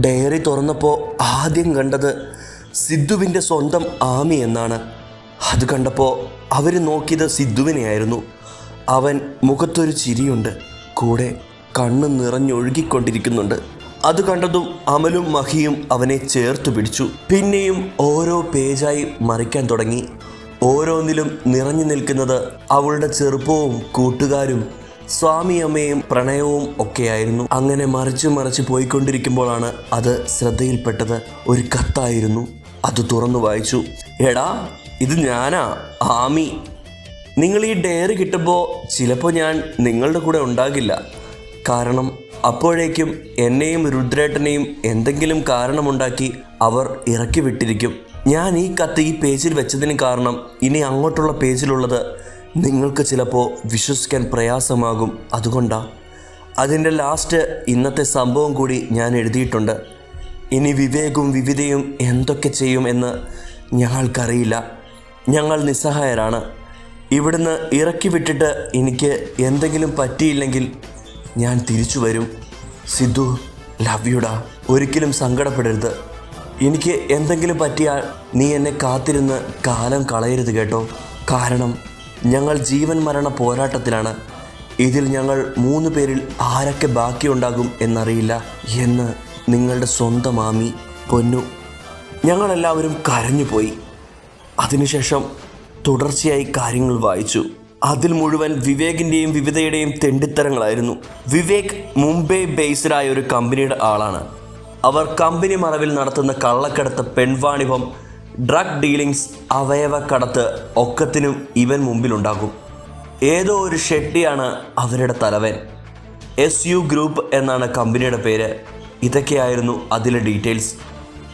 Diary തുറന്നപ്പോൾ ആദ്യം കണ്ടത് സിദ്ധുവിന്റെ സ്വന്തം ആമി എന്നാണ്. അത് കണ്ടപ്പോൾ അവർ നോക്കിയത് സിദ്ധുവിനെയായിരുന്നു. അവൻ മുഖത്തൊരു ചിരിയുണ്ട്. കൂടെ കണ്ണ് നിറഞ്ഞൊഴുകിക്കൊണ്ടിരിക്കുന്നുണ്ട്. അത് കണ്ടതും അമലും മഹിയും അവനെ ചേർത്ത് പിടിച്ചു. പിന്നെയും ഓരോ പേജായി മറിക്കാൻ തുടങ്ങി. ഓരോന്നിലും നിറഞ്ഞു നിൽക്കുന്നത് അവളുടെ ചെറുപ്പവും കൂട്ടുകാരും സ്വാമിയമ്മയും പ്രണയവും ഒക്കെയായിരുന്നു. അങ്ങനെ മറിച്ച് മറിച്ച് പോയിക്കൊണ്ടിരിക്കുമ്പോഴാണ് അത് ശ്രദ്ധയിൽപ്പെട്ടത്. ഒരു കത്തായിരുന്നു. അത് തുറന്നു വായിച്ചു. എടാ ഇത് ഞാനാ ആമി. നിങ്ങൾ ഈ ഡയറി കിട്ടുമ്പോൾ ചിലപ്പോൾ ഞാൻ നിങ്ങളുടെ കൂടെ ഉണ്ടാകില്ല. കാരണം അപ്പോഴേക്കും എന്നെയും രുദ്രേട്ടനെയും എന്തെങ്കിലും കാരണമുണ്ടാക്കി അവർ ഇറക്കി വിട്ടിരിക്കും. ഞാൻ ഈ കത്ത് ഈ പേജിൽ വെച്ചതിന് കാരണം ഇനി അങ്ങോട്ടുള്ള പേജിലുള്ളത് നിങ്ങൾക്ക് ചിലപ്പോൾ വിശ്വസിക്കാൻ പ്രയാസമാകും. അതുകൊണ്ടാ. അതിന്റെ ലാസ്റ്റ് ഇന്നത്തെ സംഭവം കൂടി ഞാൻ എഴുതിയിട്ടുണ്ട്. ഇനി വിവേകും വിവിധയും എന്തൊക്കെ ചെയ്യും എന്ന് ഞങ്ങൾക്കറിയില്ല. ഞങ്ങൾ നിസ്സഹായരാണ്. ഇവിടുന്ന് ഇറക്കി വിട്ടിട്ട് എനിക്ക് എന്തെങ്കിലും പറ്റിയില്ലെങ്കിൽ ഞാൻ തിരിച്ചു വരും. സിദ്ധു ലവ് യുടാ ഒരിക്കലും സങ്കടപ്പെടരുത്. എനിക്ക് എന്തെങ്കിലും പറ്റിയാൽ നീ എന്നെ കാത്തിരുന്ന് കാലം കളയരുത് കേട്ടോ. കാരണം ഞങ്ങൾ ജീവൻ മരണ പോരാട്ടത്തിലാണ്. ഇതിൽ ഞങ്ങൾ മൂന്ന് പേരിൽ ആരൊക്കെ ബാക്കിയുണ്ടാകും എന്നറിയില്ല എന്ന് നിങ്ങളുടെ സ്വന്തം ആമി പൊന്നു. ഞങ്ങളെല്ലാവരും കരഞ്ഞുപോയി. അതിനുശേഷം തുടർച്ചയായി കാര്യങ്ങൾ വായിച്ചു. അതിൽ മുഴുവൻ വിവേകിന്റെയും വിവിധയുടെയും തെണ്ടിത്തരങ്ങളായിരുന്നു. വിവേക് മുംബൈ ബേസ്ഡായ ഒരു കമ്പനിയുടെ ആളാണ്. അവർ കമ്പനി മറവിൽ നടത്തുന്ന കള്ളക്കടത്ത് പെൺവാണിഭം ഡ്രഗ് ഡീലിങ്സ് അവയവക്കടത്ത് ഒക്കത്തിനും ഇവൻ മുമ്പിലുണ്ടാകും. ഏതോ ഒരു ഷെട്ടിയാണ് അവരുടെ തലവൻ. എസ് യു ഗ്രൂപ്പ് എന്നാണ് കമ്പനിയുടെ പേര്. ഇതൊക്കെയായിരുന്നു അതിലെ ഡീറ്റെയിൽസ്.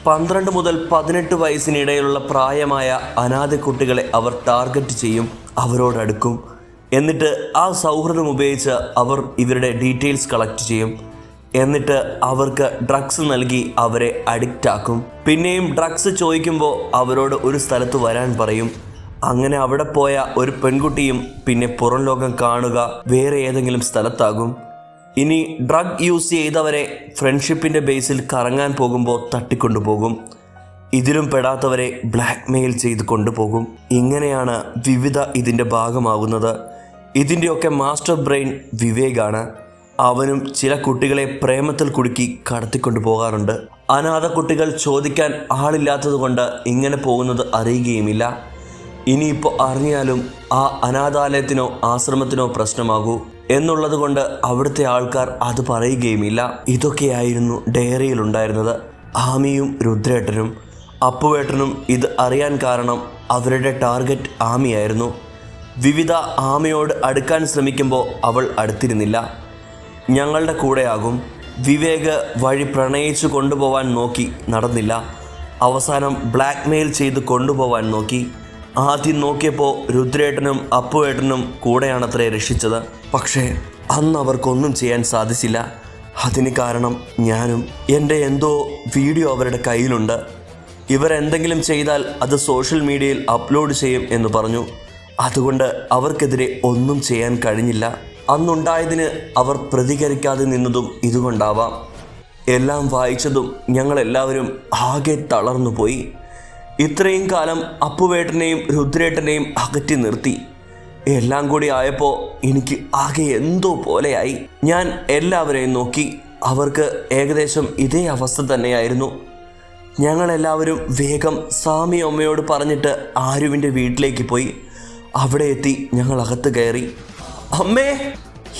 പന്ത്രണ്ട് മുതൽ പതിനെട്ട് വയസ്സിനിടയിലുള്ള പ്രായമായ അനാഥ കുട്ടികളെ അവർ ടാർഗറ്റ് ചെയ്യും അവരോടടുക്കും എന്നിട്ട് ആ സൗഹൃദം ഉപയോഗിച്ച് അവർ ഇവരുടെ ഡീറ്റെയിൽസ് കളക്ട് ചെയ്യും. എന്നിട്ട് അവർക്ക് ഡ്രഗ്സ് നൽകി അവരെ അഡിക്റ്റ് ആക്കും. പിന്നെയും ഡ്രഗ്സ് ചോദിക്കുമ്പോൾ അവരോട് ഒരു സ്ഥലത്ത് വരാൻ പറയും. അങ്ങനെ അവിടെ പോയ ഒരു പെൺകുട്ടിയും പിന്നെ പുറം ലോകം കാണുക വേറെ ഏതെങ്കിലും സ്ഥലത്താകും. ഇനി ഡ്രഗ് യൂസ് ചെയ്തവരെ ഫ്രണ്ട്ഷിപ്പിന്റെ ബേസിൽ കറങ്ങാൻ പോകുമ്പോൾ തട്ടിക്കൊണ്ടുപോകും ഇതിലും പെടാത്തവരെ ബ്ലാക്ക് മെയിൽ ചെയ്ത് കൊണ്ടുപോകും ഇങ്ങനെയാണ് വിവിധ ഇതിന്റെ ഭാഗമാകുന്നത് ഇതിന്റെയൊക്കെ മാസ്റ്റർ ബ്രെയിൻ വിവേകാണ്. അവനും ചില കുട്ടികളെ പ്രേമത്തിൽ കുടുക്കി കടത്തിക്കൊണ്ടു പോകാറുണ്ട്. അനാഥ കുട്ടികൾ ചോദിക്കാൻ ആളില്ലാത്തതുകൊണ്ട് ഇങ്ങനെ പോകുന്നത് അറിയുകയുമില്ല. ഇനിയിപ്പോൾ അറിഞ്ഞാലും ആ അനാഥാലയത്തിനോ ആശ്രമത്തിനോ പ്രശ്നമാകൂ എന്നുള്ളത് കൊണ്ട് അവിടുത്തെ ആൾക്കാർ അത് പറയുകയുമില്ല. ഇതൊക്കെയായിരുന്നു ഡയറിയിൽ ഉണ്ടായിരുന്നത്. ആമിയും രുദ്രേട്ടനും അപ്പുവേട്ടനും ഇത് അറിയാൻ കാരണം അവരുടെ ടാർഗറ്റ് ആമിയായിരുന്നു. വിവിധ ആമയോട് അടുക്കാൻ ശ്രമിക്കുമ്പോൾ അവൾ അടുത്തിരുന്നില്ല. ഞങ്ങളുടെ കൂടെയാകും. വിവേക് വഴി പ്രണയിച്ചു കൊണ്ടുപോവാൻ നോക്കി നടന്നില്ല. അവസാനം ബ്ലാക്ക് മെയിൽ ചെയ്ത് കൊണ്ടുപോവാൻ നോക്കി. ആദ്യം നോക്കിയപ്പോൾ രുദ്രേട്ടനും അപ്പുവേട്ടനും കൂടെയാണത്രേ രക്ഷിച്ചത്. പക്ഷേ അന്ന് അവർക്കൊന്നും ചെയ്യാൻ സാധിച്ചില്ല. അതിന് കാരണം ഞാനും എന്റെ എന്തോ വീഡിയോ അവരുടെ കയ്യിലുണ്ട്. ഇവരെന്തെങ്കിലും ചെയ്താൽ അത് സോഷ്യൽ മീഡിയയിൽ അപ്ലോഡ് ചെയ്യും എന്ന് പറഞ്ഞു. അതുകൊണ്ട് അവർക്കെതിരെ ഒന്നും ചെയ്യാൻ കഴിഞ്ഞില്ല. അന്നുണ്ടായതിന് അവർ പ്രതികരിക്കാതെ നിന്നതും ഇതുകൊണ്ടാവാം. എല്ലാം വായിച്ചതും ഞങ്ങളെല്ലാവരും ആകെ തളർന്നുപോയി ഇത്രയും കാലം അപ്പുവേട്ടനെയും രുദ്രേട്ടനെയും അകറ്റി നിർത്തി. എല്ലാം കൂടി ആയപ്പോൾ എനിക്ക് ആകെ എന്തോ പോലെയായി. ഞാൻ എല്ലാവരെയും നോക്കി. അവർക്ക് ഏകദേശം ഇതേ അവസ്ഥ തന്നെയായിരുന്നു. ഞങ്ങളെല്ലാവരും വേഗം സ്വാമി അമ്മയോട് പറഞ്ഞിട്ട് ആരുവിന്റെ വീട്ടിലേക്ക് പോയി. അവിടെ എത്തി ഞങ്ങൾ അകത്ത് കയറി. അമ്മേ!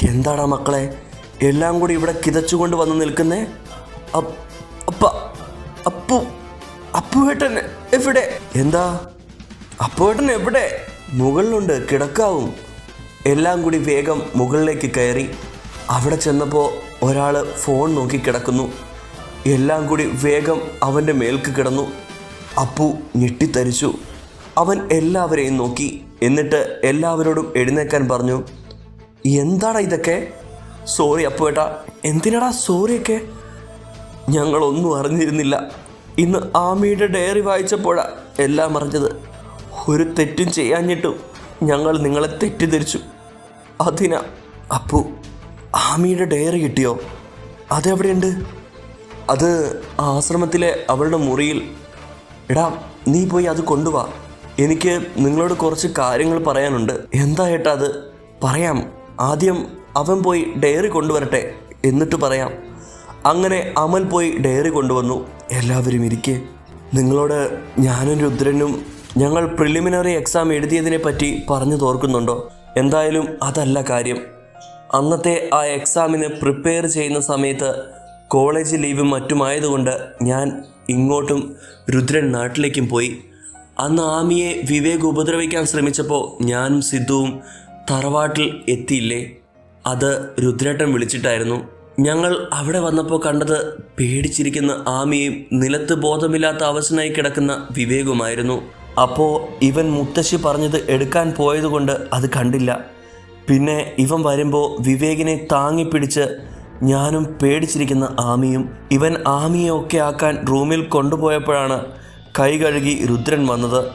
എന്താടാ മക്കളെ? എല്ലാം കൂടി ഇവിടെ കിതച്ചുകൊണ്ട് വന്ന് നിൽക്കുന്നേ? അപ്പ് അപ്പ അപ്പു അപ്പുവേട്ടൻ എവിടെ? എന്താ? അപ്പുവേട്ടൻ എവിടെ? മുകളിലുണ്ട് കിടക്കാവും. എല്ലാം കൂടി വേഗം മുകളിലേക്ക് കയറി. അവിടെ ചെന്നപ്പോൾ ഒരാൾ ഫോൺ നോക്കി കിടക്കുന്നു. എല്ലാം കൂടി വേഗം അവന്റെ മേൽക്ക് കിടന്നു. അപ്പു ഞെട്ടിത്തരിച്ചു. അവൻ എല്ലാവരെയും നോക്കി. എന്നിട്ട് എല്ലാവരോടും എഴുന്നേക്കാൻ പറഞ്ഞു. എന്താടാ ഇതൊക്കെ? സോറി അപ്പുവേട്ടാ. എന്തിനാടാ സോറിയൊക്കെ ഞങ്ങളൊന്നും അറിഞ്ഞിരുന്നില്ല. ഇന്ന് ആമിയുടെ ഡയറി വായിച്ചപ്പോഴാ എല്ലാം അറിഞ്ഞത്. ഒരു തെറ്റും ചെയ്യാഞ്ഞിട്ടും ഞങ്ങൾ നിങ്ങളെ തെറ്റിദ്ധരിച്ചു. അതിനാ. അപ്പു ആമിയുടെ ഡയറി കിട്ടിയോ? അതെവിടെയുണ്ട്? അത് ആശ്രമത്തിലെ അവളുടെ മുറിയിൽ. എടാ നീ പോയി അത് കൊണ്ടുവാ. എനിക്ക് നിങ്ങളോട് കുറച്ച് കാര്യങ്ങൾ പറയാനുണ്ട്. എന്താ ഏട്ടാ അത്? പറയാം. ആദ്യം അവൻ പോയി ഡയറി കൊണ്ടുവരട്ടെ എന്നിട്ട് പറയാം. അങ്ങനെ അമൽ പോയി ഡയറി കൊണ്ടുവന്നു. എല്ലാവരും ഇരിക്കെ. നിങ്ങളോട് ഞാനും രുദ്രനും ഞങ്ങൾ പ്രിലിമിനറി എക്സാം എഴുതിയതിനെ പറ്റി പറഞ്ഞു തോർക്കുന്നുണ്ടോ? എന്തായാലും അതല്ല കാര്യം. അന്നത്തെ ആ എക്സാമിന് പ്രിപ്പയർ ചെയ്യുന്ന സമയത്ത് കോളേജ് ലീവും മറ്റുമായതുകൊണ്ട് ഞാൻ ഇങ്ങോട്ടും രുദ്രൻ നാട്ടിലേക്കും പോയി. അന്ന് ആമിയെ വിവേക് ഉപദ്രവിക്കാൻ ശ്രമിച്ചപ്പോൾ ഞാനും സിദ്ധുവും തറവാട്ടിൽ എത്തിയില്ലേ? അത് രുദ്രേട്ടൻ വിളിച്ചിട്ടായിരുന്നു. ഞങ്ങൾ അവിടെ വന്നപ്പോൾ കണ്ടത് പേടിച്ചിരിക്കുന്ന ആമിയും നിലത്ത് ബോധമില്ലാത്ത അവശനായി കിടക്കുന്ന വിവേകുമായിരുന്നു. അപ്പോൾ ഇവൻ മുത്തശ്ശി പറഞ്ഞത് എടുക്കാൻ പോയതുകൊണ്ട് അത് കണ്ടില്ല. പിന്നെ ഇവൻ വരുമ്പോൾ വിവേകിനെ താങ്ങിപ്പിടിച്ച് ഞാനും പേടിച്ചിരിക്കുന്ന ആമിയും ഇവൻ ആമിയെ ഒക്കെ ആക്കാൻ റൂമിൽ കൊണ്ടുപോയപ്പോഴാണ് കൈ കഴുകി രുദ്രൻ വന്നത്.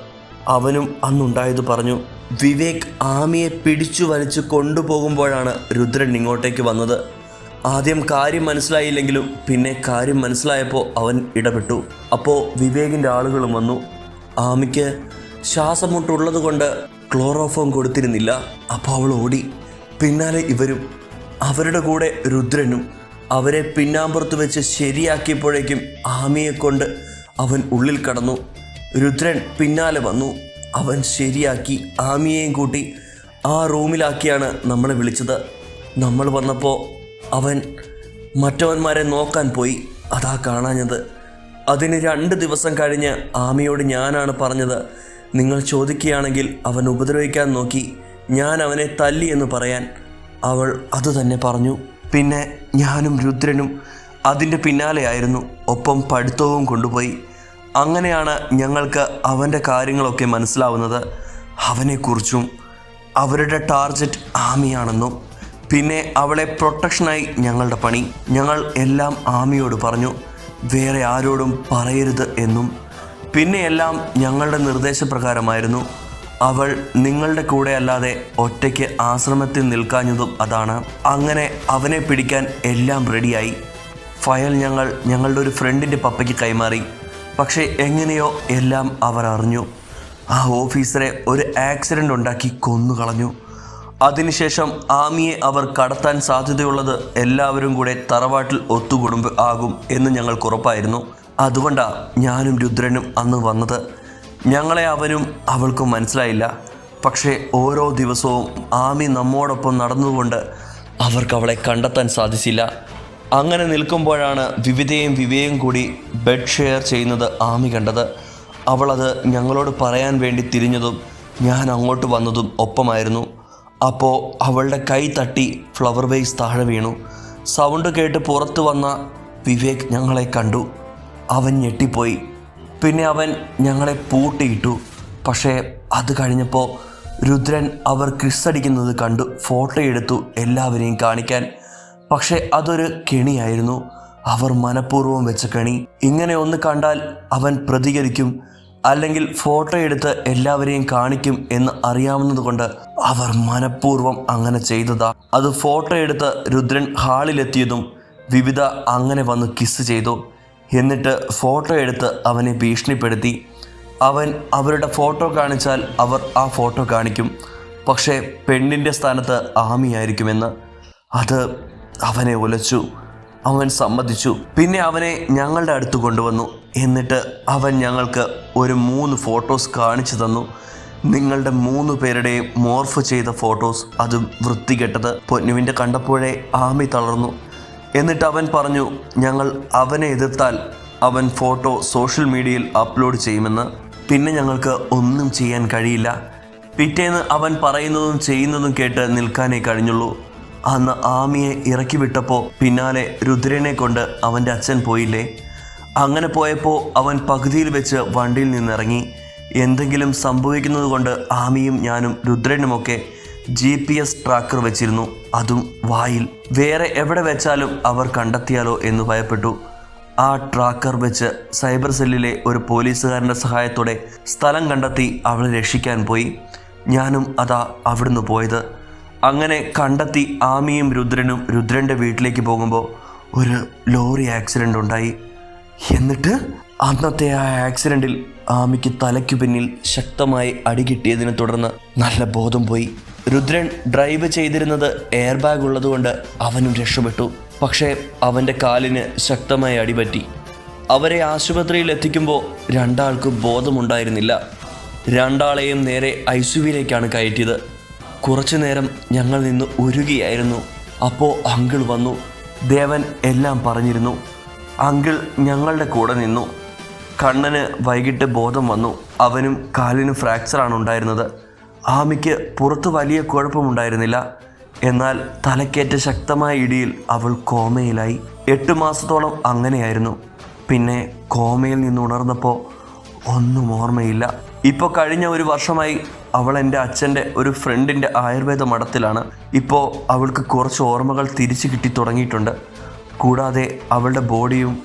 അവനും അന്നുണ്ടായത് പറഞ്ഞു. വിവേക് ആമിയെ പിടിച്ചു വലിച്ചു കൊണ്ടുപോകുമ്പോഴാണ് രുദ്രൻ ഇങ്ങോട്ടേക്ക് വന്നത്. ആദ്യം കാര്യം മനസ്സിലായില്ലെങ്കിലും പിന്നെ കാര്യം മനസ്സിലായപ്പോൾ അവൻ ഇടപെട്ടു. അപ്പോൾ വിവേകിന്റെ ആളുകളും വന്നു. ആമിക്ക് ശ്വാസമുട്ടുള്ളത് കൊണ്ട് ക്ലോറോഫോം കൊടുത്തിരുന്നില്ല. അപ്പോൾ അവൾ ഓടി. പിന്നാലെ ഇവരും. അവരുടെ കൂടെ രുദ്രനും. അവരെ പിന്നാമ്പുറത്ത് വെച്ച് ശരിയാക്കിയപ്പോഴേക്കും ആമിയെ കൊണ്ട് അവൻ ഉള്ളിൽ കടന്നു. രുദ്രൻ പിന്നാലെ വന്നു. അവൻ ശരിയാക്കി ആമിയെയും കൂട്ടി ആ റൂമിലാക്കിയാണ് നമ്മളെ വിളിച്ചത്. നമ്മൾ വന്നപ്പോൾ അവൻ മറ്റവന്മാരെ നോക്കാൻ പോയി. അതാ കാണാഞ്ഞത്. അതിന് രണ്ട് ദിവസം കഴിഞ്ഞ് ആമിയോട് ഞാനാണ് പറഞ്ഞത് നിങ്ങൾ ചോദിക്കുകയാണെങ്കിൽ അവൻ ഉപദ്രവിക്കാൻ നോക്കി. ഞാൻ അവനെ തല്ലി എന്ന് പറയാൻ. അവൾ അതുതന്നെ പറഞ്ഞു. പിന്നെ ഞാനും രുദ്രനും അതിന്റെ പിന്നാലെയായിരുന്നു. ഒപ്പം പഠിത്തവും കൊണ്ടുപോയി. അങ്ങനെയാണ് ഞങ്ങൾക്ക് അവന്റെ കാര്യങ്ങളൊക്കെ മനസ്സിലാവുന്നത്. അവനെക്കുറിച്ചും അവരുടെ ടാർജറ്റ് ആമിയാണെന്നും പിന്നെ അവളെ പ്രൊട്ടക്ഷനായി ഞങ്ങളുടെ പണി. ഞങ്ങൾ എല്ലാം ആമിയോട് പറഞ്ഞു വേറെ ആരോടും പറയരുത് എന്നും. പിന്നെ എല്ലാം ഞങ്ങളുടെ നിർദ്ദേശപ്രകാരമായിരുന്നു. അവൾ നിങ്ങളുടെ കൂടെ അല്ലാതെ ഒറ്റയ്ക്ക് ആശ്രമത്തിൽ നിൽക്കാഞ്ഞതും അതാണ്. അങ്ങനെ അവനെ പിടിക്കാൻ എല്ലാം റെഡിയായി ഫയൽ ഞങ്ങൾ ഞങ്ങളുടെ ഒരു ഫ്രണ്ടിന്റെ പപ്പയ്ക്ക് കൈമാറി. പക്ഷേ എങ്ങനെയോ എല്ലാം അവർ അറിഞ്ഞു. ആ ഓഫീസറെ ഒരു ആക്സിഡന്റ് ഉണ്ടാക്കി കൊന്നുകളഞ്ഞു അതിനുശേഷം ആമിയെ അവർ കടത്താൻ സാധ്യതയുള്ളത് എല്ലാവരും കൂടെ തറവാട്ടിൽ ഒത്തുകുടുംബ ആകും എന്ന് ഞങ്ങൾക്ക് ഉറപ്പായിരുന്നു. അതുകൊണ്ടാണ് ഞാനും രുദ്രനും അന്ന് വന്നത്. ഞങ്ങളെ അവനും അവൾക്കും മനസ്സിലായില്ല. പക്ഷേ ഓരോ ദിവസവും ആമി നമ്മോടൊപ്പം നടന്നുകൊണ്ട് അവർക്ക് അവളെ കണ്ടെത്താൻ സാധിച്ചില്ല. അങ്ങനെ നിൽക്കുമ്പോഴാണ് വിവിധയും വിവേയും കൂടി ബെഡ് ഷെയർ ചെയ്യുന്നത് ആമി കണ്ടത്. അവളത് ഞങ്ങളോട് പറയാൻ വേണ്ടി തിരിഞ്ഞതും ഞാൻ അങ്ങോട്ട് വന്നതും ഒപ്പമായിരുന്നു. അപ്പോൾ അവളുടെ കൈ തട്ടി ഫ്ലവർ വേസ് താഴെ വീണു. സൗണ്ട് കേട്ട് പുറത്തു വന്ന വിവേക് ഞങ്ങളെ കണ്ടു. അവൻ ഞെട്ടിപ്പോയി. പിന്നെ അവൻ ഞങ്ങളെ പൂട്ടിയിട്ടു. പക്ഷേ അത് കഴിഞ്ഞപ്പോൾ രുദ്രൻ അവർ ക്രിസ്സടിക്കുന്നത് കണ്ടു. ഫോട്ടോ എടുത്തു എല്ലാവരെയും കാണിക്കാൻ. പക്ഷേ അതൊരു കെണിയായിരുന്നു. അവർ മനഃപൂർവം വെച്ച കെണി. ഇങ്ങനെ ഒന്ന് കണ്ടാൽ അവൻ പ്രതികരിക്കും. അല്ലെങ്കിൽ ഫോട്ടോ എടുത്ത് എല്ലാവരെയും കാണിക്കും എന്ന് അറിയാവുന്നതുകൊണ്ട് അവർ മനഃപൂർവം അങ്ങനെ ചെയ്തതാ. അത് ഫോട്ടോ എടുത്ത് രുദ്രൻ ഹാളിലെത്തിയതും വിവിധ അങ്ങനെ വന്ന് കിസ് ചെയ്തു. എന്നിട്ട് ഫോട്ടോ എടുത്ത് അവനെ ഭീഷണിപ്പെടുത്തി. അവൻ അവരുടെ ഫോട്ടോ കാണിച്ചാൽ അവർ ആ ഫോട്ടോ കാണിക്കും. പക്ഷേ പെണ്ണിന്റെ സ്ഥാനത്ത് ആമിയായിരിക്കുമെന്ന്. അത് അവനെ ഉലച്ചു അവൻ സമ്മതിച്ചു. പിന്നെ അവനെ ഞങ്ങളുടെ അടുത്ത് കൊണ്ടുവന്നു. എന്നിട്ട് അവൻ ഞങ്ങൾക്ക് ഒരു മൂന്ന് ഫോട്ടോസ് കാണിച്ചു തന്നു. നിങ്ങളുടെ മൂന്ന് പേരുടെയും മോർഫ് ചെയ്ത ഫോട്ടോസ് അതും വൃത്തികെട്ടത് പൊന്നുവിന്റെ കണ്ടപ്പോഴേ ആമി തളർന്നു. എന്നിട്ട് അവൻ പറഞ്ഞു ഞങ്ങൾ അവനെ എതിർത്താൽ അവൻ ഫോട്ടോ സോഷ്യൽ മീഡിയയിൽ അപ്ലോഡ് ചെയ്യുമെന്ന്. പിന്നെ ഞങ്ങൾക്ക് ഒന്നും ചെയ്യാൻ കഴിയില്ല. പിറ്റേന്ന് അവൻ പറയുന്നതും ചെയ്യുന്നതും കേട്ട് നിൽക്കാനേ കഴിഞ്ഞുള്ളൂ. അന്ന് ആമിയെ ഇറക്കി വിട്ടപ്പോൾ പിന്നാലെ രുദ്രനെ കൊണ്ട് അവന്റെ അച്ഛൻ പോയില്ലേ? അങ്ങനെ പോയപ്പോൾ അവൻ പകുതിയിൽ വെച്ച് വണ്ടിയിൽ നിന്നിറങ്ങി. എന്തെങ്കിലും സംഭവിക്കുന്നത് കൊണ്ട് ആമിയും ഞാനും രുദ്രനുമൊക്കെ ജി പി എസ് ട്രാക്കർ വെച്ചിരുന്നു. അതും വായിൽ. വേറെ എവിടെ വെച്ചാലും അവർ കണ്ടെത്തിയാലോ എന്ന് ഭയപ്പെട്ടു. ആ ട്രാക്കർ വെച്ച് സൈബർ സെല്ലിലെ ഒരു പോലീസുകാരന്റെ സഹായത്തോടെ സ്ഥലം കണ്ടെത്തി അവളെ രക്ഷിക്കാൻ പോയി. ഞാനും അതാ അവിടുന്ന് പോയത്. അങ്ങനെ കണ്ടെത്തി ആമിയും രുദ്രനും രുദ്രന്റെ വീട്ടിലേക്ക് പോകുമ്പോൾ ഒരു ലോറി ആക്സിഡന്റ് ഉണ്ടായി. എന്നിട്ട് അന്നത്തെ ആ ആക്സിഡന്റിൽ ആമിക്ക് തലയ്ക്കു പിന്നിൽ ശക്തമായി അടി കിട്ടിയതിനെ തുടർന്ന് നല്ല ബോധം പോയി. രുദ്രൻ ഡ്രൈവ് ചെയ്തിരുന്നത് എയർ ബാഗ് ഉള്ളതുകൊണ്ട് അവനും രക്ഷപ്പെട്ടു. പക്ഷേ അവന്റെ കാലിന് ശക്തമായി അടിപറ്റി അവരെ ആശുപത്രിയിൽ എത്തിക്കുമ്പോൾ രണ്ടാൾക്കും ബോധമുണ്ടായിരുന്നില്ല. രണ്ടാളെയും നേരെ ഐ സുവിയിലേക്കാണ് കയറ്റിയത്. കുറച്ചു നേരം ഞങ്ങൾ നിന്ന് ഉരുകിയായിരുന്നു അപ്പോൾ അങ്കിൾ വന്നു. ദേവൻ എല്ലാം പറഞ്ഞിരുന്നു. അങ്കിൾ ഞങ്ങളുടെ കൂടെ നിന്നു. കണ്ണന് വൈകിട്ട് ബോധം വന്നു. അവനും കാലിന് ഫ്രാക്ചറാണ് ഉണ്ടായിരുന്നത്. ആമിക്ക് പുറത്ത് വലിയ കുഴപ്പമുണ്ടായിരുന്നില്ല. എന്നാൽ തലക്കേറ്റ ശക്തമായ ഇടിയിൽ അവൾ കോമയിലായി. എട്ട് മാസത്തോളം അങ്ങനെയായിരുന്നു. പിന്നെ കോമയിൽ നിന്ന് ഉണർന്നപ്പോൾ ഒന്നും ഓർമ്മയില്ല. ഇപ്പോൾ കഴിഞ്ഞ ഒരു വർഷമായി അവൾ എന്റെ അച്ഛന്റെ ഒരു ഫ്രണ്ടിന്റെ ആയുർവേദ മഠത്തിലാണ്. ഇപ്പോൾ അവൾക്ക് കുറച്ച് ഓർമ്മകൾ തിരിച്ചു കിട്ടി തുടങ്ങിയിട്ടുണ്ട്. കൂടാതെ അവളുടെ ബോഡിയും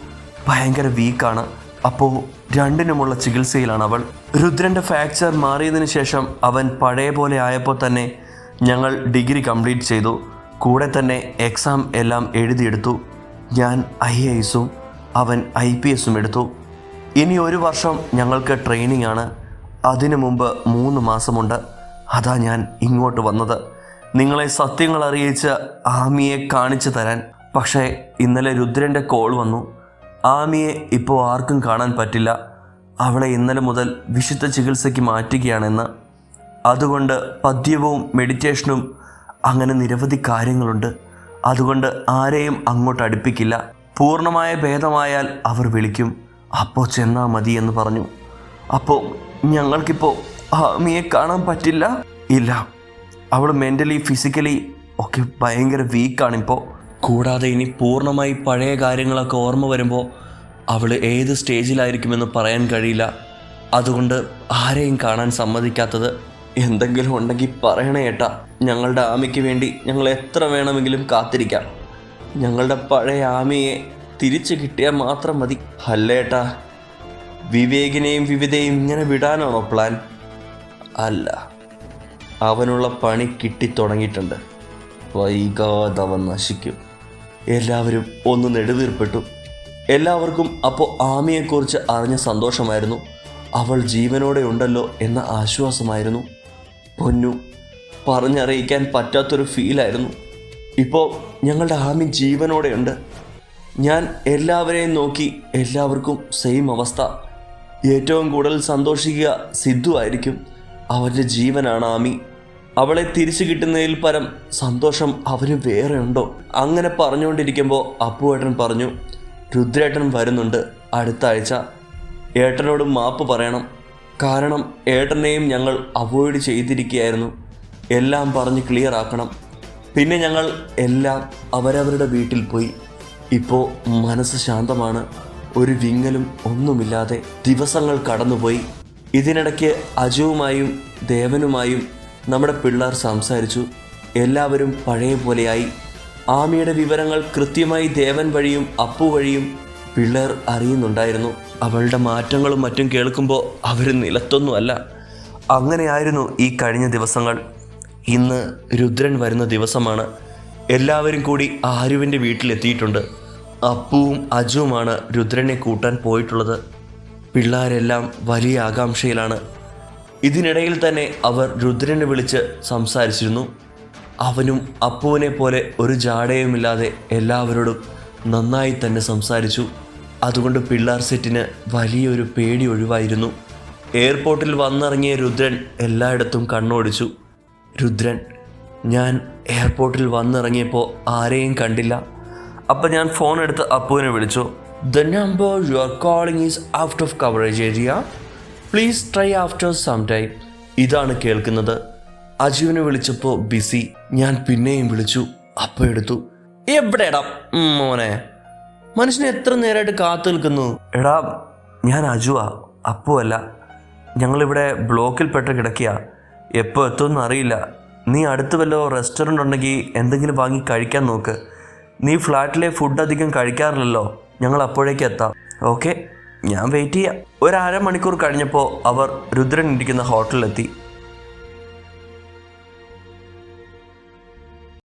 ഭയങ്കര വീക്കാണ്. അപ്പോൾ രണ്ടിനുമുള്ള ചികിത്സയിലാണ് അവൾ. രുദ്രന്റെ ഫ്രാക്ചർ മാറിയതിന് ശേഷം അവൻ പഴയ പോലെ ആയപ്പോൾ തന്നെ ഞങ്ങൾ ഡിഗ്രി കംപ്ലീറ്റ് ചെയ്തു. കൂടെ തന്നെ എക്സാം എല്ലാം എഴുതിയെടുത്തു. ഞാൻ ഐ എ എസും അവൻ ഐ പി എസും എടുത്തു. ഇനി ഒരു വർഷം ഞങ്ങൾക്ക് ട്രെയിനിങ് ആണ് അതിനു മുമ്പ് മൂന്ന് മാസമുണ്ട്. അതാ ഞാൻ ഇങ്ങോട്ട് വന്നത്. നിങ്ങളെ സത്യങ്ങൾ അറിയിച്ച് ആമിയെ കാണിച്ചു തരാൻ. പക്ഷേ ഇന്നലെ രുദ്രന്റെ കോൾ വന്നു. ആമിയെ ഇപ്പോൾ ആർക്കും കാണാൻ പറ്റില്ല. അവളെ ഇന്നലെ മുതൽ വിശുദ്ധ ചികിത്സയ്ക്ക് മാറ്റുകയാണെന്ന്. അതുകൊണ്ട് പദ്യവും മെഡിറ്റേഷനും അങ്ങനെ നിരവധി കാര്യങ്ങളുണ്ട്. അതുകൊണ്ട് ആരെയും അങ്ങോട്ട് അടുപ്പിക്കില്ല. പൂർണമായ ഭേദമായാൽ അവർ വിളിക്കും. അപ്പോൾ ചെന്നാൽ മതി എന്ന് പറഞ്ഞു. അപ്പോൾ ഞങ്ങൾക്കിപ്പോൾ ആമിയെ കാണാൻ പറ്റില്ല? ഇല്ല. അവൾ മെന്റലി ഫിസിക്കലി ഒക്കെ ഭയങ്കര വീക്കാണിപ്പോൾ കൂടാതെ ഇനി പൂർണമായി പഴയ കാര്യങ്ങളൊക്കെ ഓർമ്മ വരുമ്പോൾ അവൾ ഏത് സ്റ്റേജിലായിരിക്കുമെന്ന് പറയാൻ കഴിയില്ല. അതുകൊണ്ട് ആരെയും കാണാൻ സമ്മതിക്കാത്തത് എന്തെങ്കിലും ഉണ്ടെങ്കിൽ പറയണേ ഏട്ടാ. ഞങ്ങളുടെ ആമയ്ക്ക് വേണ്ടി ഞങ്ങൾ എത്ര വേണമെങ്കിലും കാത്തിരിക്കാം. ഞങ്ങളുടെ പഴയ ആമയെ തിരിച്ചു കിട്ടിയാൽ മാത്രം മതി. അല്ലേട്ടാ വിവേകിനെയും വിവിധയും ഇങ്ങനെ വിടാനാണോ പ്ലാൻ അല്ല. അവനുള്ള പണി കിട്ടിത്തുടങ്ങിയിട്ടുണ്ട്. വൈകാതെ അവൻ നശിക്കും. എല്ലാവരും ഒന്ന് നെടുവീർപ്പെട്ടു എല്ലാവർക്കും അപ്പോൾ ആമിയെക്കുറിച്ച് അറിഞ്ഞ സന്തോഷമായിരുന്നു. അവൾ ജീവനോടെ ഉണ്ടല്ലോ എന്ന ആശ്വാസമായിരുന്നു. പൊന്നു പറഞ്ഞറിയിക്കാൻ പറ്റാത്തൊരു ഫീലായിരുന്നു. ഇപ്പോൾ ഞങ്ങളുടെ ആമി ജീവനോടെയുണ്ട്. ഞാൻ എല്ലാവരെയും നോക്കി എല്ലാവർക്കും സെയിം അവസ്ഥ. ഏറ്റവും കൂടുതൽ സന്തോഷിക്കുക സിദ്ധു ആയിരിക്കും അവരുടെ ജീവനാണ് ആമി. അവളെ തിരിച്ചു കിട്ടുന്നതിൽ പരം സന്തോഷം അവന് വേറെ ഉണ്ടോ? അങ്ങനെ പറഞ്ഞുകൊണ്ടിരിക്കുമ്പോൾ അപ്പുവേട്ടൻ പറഞ്ഞു രുദ്രേട്ടൻ വരുന്നുണ്ട് അടുത്ത ആഴ്ച. ഏട്ടനോട് മാപ്പ് പറയണം. കാരണം ഏട്ടനെയും ഞങ്ങൾ അവോയ്ഡ് ചെയ്തിരിക്കുകയായിരുന്നു. എല്ലാം പറഞ്ഞ് ക്ലിയർ ആക്കണം. പിന്നെ ഞങ്ങൾ എല്ലാം അവരവരുടെ വീട്ടിൽ പോയി. ഇപ്പോൾ മനസ്സ് ശാന്തമാണ്. ഒരു വിങ്ങലും ഒന്നുമില്ലാതെ ദിവസങ്ങൾ കടന്നുപോയി. ഇതിനിടയ്ക്ക് അജുവുമായും ദേവനുമായും നമ്മുടെ പിള്ളേർ സംസാരിച്ചു. എല്ലാവരും പഴയ പോലെയായി. ആമിയുടെ വിവരങ്ങൾ കൃത്യമായി ദേവൻ വഴിയും അപ്പു വഴിയും പിള്ളേർ അറിയുന്നുണ്ടായിരുന്നു. അവളുടെ മാറ്റങ്ങളും മറ്റും കേൾക്കുമ്പോൾ അവർ നിലത്തൊന്നുമല്ല. അങ്ങനെയായിരുന്നു ഈ കഴിഞ്ഞ ദിവസങ്ങൾ. ഇന്ന് രുദ്രൻ വരുന്ന ദിവസമാണ്. എല്ലാവരും കൂടി ആരുവിന്റെ വീട്ടിലെത്തിയിട്ടുണ്ട്. അപ്പുവും അജുവുമാണ് രുദ്രനെ കൂട്ടാൻ പോയിട്ടുള്ളത്. പിള്ളേരെല്ലാം വലിയ ആകാംക്ഷയിലാണ്. ഇതിനിടയിൽ തന്നെ അവർ രുദ്രനെ വിളിച്ച് സംസാരിച്ചിരുന്നു. അവനും അപ്പുവിനെ പോലെ ഒരു ജാടയുമില്ലാതെ എല്ലാവരോടും നന്നായി തന്നെ സംസാരിച്ചു. അതുകൊണ്ട് പിള്ളാർ സെറ്റിന് വലിയൊരു പേടി ഒഴിവായിരുന്നു. എയർപോർട്ടിൽ വന്നിറങ്ങിയ രുദ്രൻ എല്ലായിടത്തും കണ്ണോടിച്ചു. രുദ്രൻ ഞാൻ എയർപോർട്ടിൽ വന്നിറങ്ങിയപ്പോൾ ആരെയും കണ്ടില്ല. അപ്പം ഞാൻ ഫോൺ എടുത്ത് അപ്പുവിനെ വിളിച്ചു. The number you are calling is out of coverage area please try after some time ഇതാണ് കേൾക്കുന്നത്. അജുവിനെ വിളിച്ചപ്പോൾ ബിസി ഞാൻ പിന്നെയും വിളിച്ചു. അപ്പ എടുത്തു. എവിടെടാ മോനെ? മനുഷ്യനെ എത്ര നേരമായിട്ട് കാത്തു നിൽക്കുന്നു? എടാ ഞാൻ അജുവാ. അപ്പു അല്ല ഞങ്ങളിവിടെ ബ്ലോക്കിൽ പെട്ട് കിടക്കുക എപ്പോൾ എത്തുമെന്ന് അറിയില്ല. നീ അടുത്ത് വല്ലോ റെസ്റ്റോറന്റ് ഉണ്ടെങ്കിൽ എന്തെങ്കിലും വാങ്ങി കഴിക്കാൻ നോക്ക്. നീ ഫ്ലാറ്റിലെ ഫുഡ് അധികം കഴിക്കാറില്ലല്ലോ. ഞങ്ങൾ അപ്പോഴേക്ക് എത്താം. ഓക്കെ ഞാൻ വെയിറ്റ് ചെയ്യാം. ഒരു അരമണിക്കൂർ കഴിഞ്ഞപ്പോൾ അവർ രുദ്രൻ ഇരിക്കുന്ന ഹോട്ടലിലെത്തി